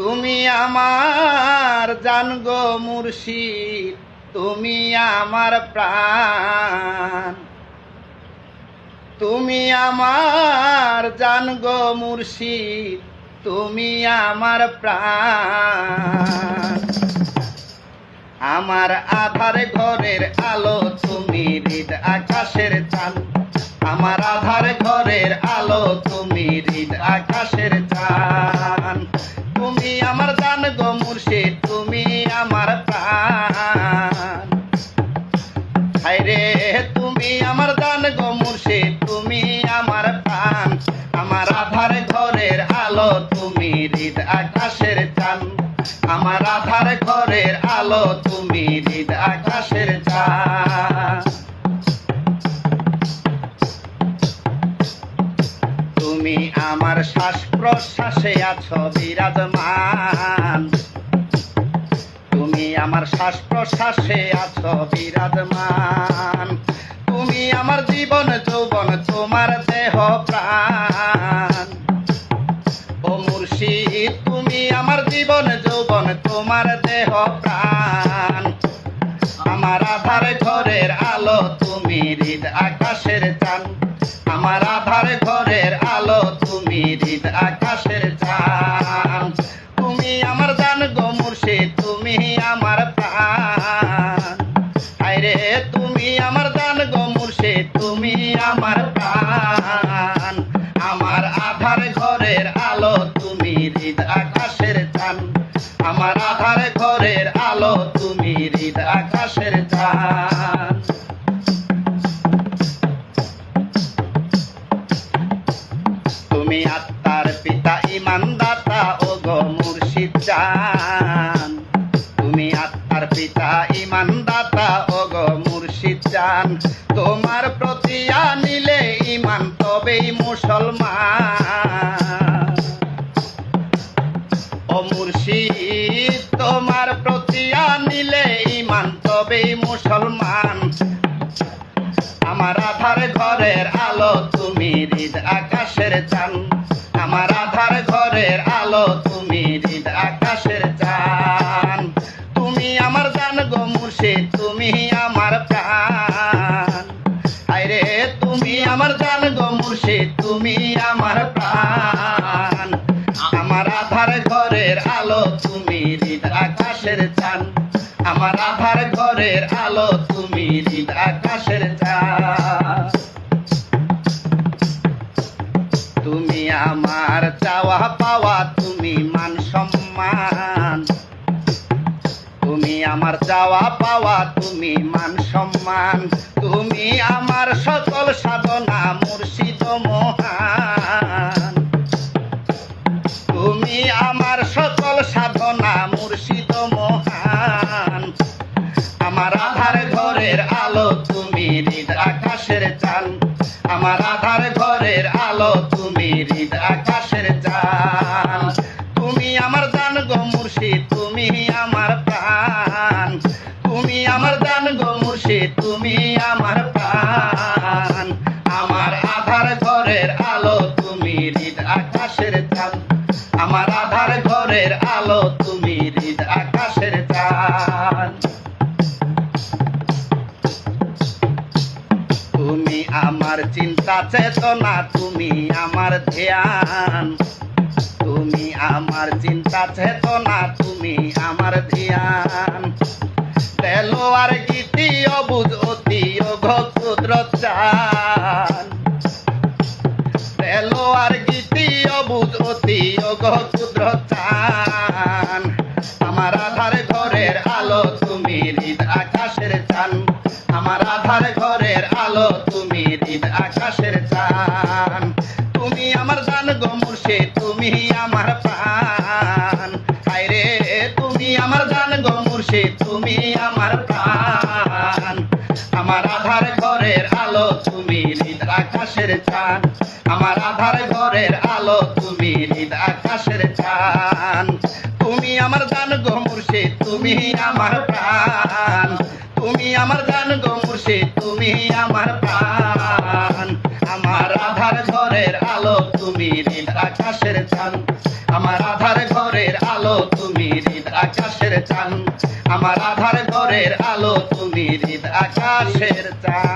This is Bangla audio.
তুমি আমার জান গো মুর্শিদ, তুমি আমার প্রাণ। তুমি আমার জান গো মুর্শিদ, তুমি আমার প্রাণ। আমার আধার ঘরের আলো তুমি হৃদ আকাশের চান আমার আধার ঘরের আলো তুমি হৃদ আকাশের চান আকাশের চান আমার আধার ঘরের আলো, তুমি হৃদ আকাশের চান তুমি আমার শ্বাস প্রশ্বাসে আছো বিরাজমান। তুমি আমার শ্বাস প্রশ্বাসে আছো বিরাজমান। তুমি আমার জীবন, যৌবন তোমার দেহ প্রাণ। আমার আধার ঘরের আলো, তুমি হৃদ আকাশের চান আমার আধার ঘরের আলো, তুমি হৃদ আকাশের চান আমার আধার ঘরের আলো, তুমি আকাশের তুমি আত্মার পিতা ইমান দাতা ও গো মুর্শিদ চান তুমি আত্মার পিতা ইমান দাতা ও গো মুর্শিদ চান তোমার প্রতি আনিলে ইমান তবেই মুসলমান। মুর্শিদ তোমার প্রতি আনিলে ইমান তবেই মুসলমান। আমার আধার ঘরের আলো, তুমি হৃদ আকাশের চান। আমার আধার ঘরের আলো, তুমি হৃদ আকাশের চান। তুমি আমার জান গো মুর্শিদ তুমি আমার প্রাণ। তুমি আমার জান গো মুর্শিদ তুমি আমার আধার ঘরের আলো, তুমি আকাশের চান আমার আধার ঘরের আলো, তুমি আকাশের চান তুমি আমার চাওয়া পাওয়া, তুমি মান সম্মান। তুমি আমার চাওয়া পাওয়া, তুমি মান সম্মান। তুমি আমার সকল সাধনা, মুর্শিদ মহান। চান। আমার আধার ঘরের আলো, তুমি আকাশের চান তুমি আমার জান গো মুর্শিদ, তুমি আমার প্রাণ। তুমি আমার জান গো মুর্শিদ, তুমি আমার প্রাণ। আমার আধার ঘরের আলো, তুমি হৃদ আকাশের চান আমার চিন্তা চেতনা, তুমি আমার ধ্যান। তুমি আমার চিন্তা চেতনা, তুমি আমার ধ্যান। তেলোয়ার গীতি, অবুজ অতি অঘ কুদরত চান। তেলোয়ার গীতি, অবুজ অতি অঘ কুদরত চান। আমার আধার ঘরের আলো, তুমি হৃদ আকাশের চান তুমি আমার জান গো মুর্শিদ, তুমি আমার প্রাণ। হায়রে, তুমি আমার জান গো তুমি আমার প্রাণ। আমার আধার ঘরের আলো, তুমি হৃদ আকাশের চান আমার আধার ঘরের আলো, তুমি হৃদ আকাশের চান তুমি আমার জান গো তুমি আমার প্রাণ। তুমি আমার গান গো মুর্শিদ, তুমি আমার প্রাণ। আমার আধার ঘরের আলো, তুমি হৃদ আকাশের চান আমার আধার ঘরের আলো, তুমি আকাশের চান আমার আধার ঘরের আলো, তুমি হৃদ আকাশের চান